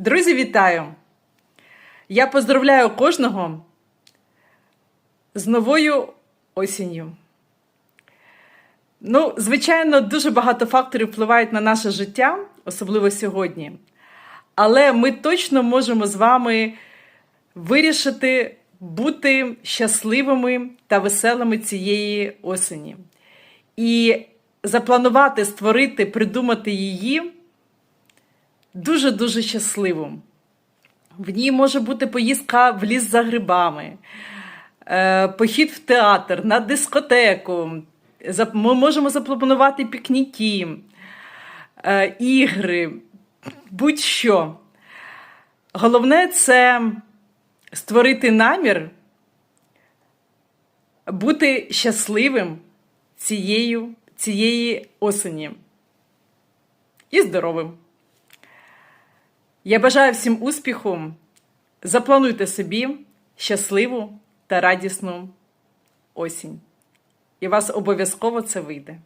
Друзі, вітаю! Я поздравляю кожного з новою осінню. Ну, звичайно, дуже багато факторів впливають на наше життя, особливо сьогодні. Але ми точно можемо з вами вирішити бути щасливими та веселими цієї осені. І запланувати, створити, придумати її дуже-дуже щасливим. В ній може бути поїздка в ліс за грибами, е, похід в театр, на дискотеку. Ми можемо запланувати пікніки, е, ігри, будь-що. Головне це створити намір бути щасливим цією, цієї осені і здоровим. Я бажаю всім успіху. Заплануйте собі щасливу та радісну осінь. І вас обов'язково це вийде.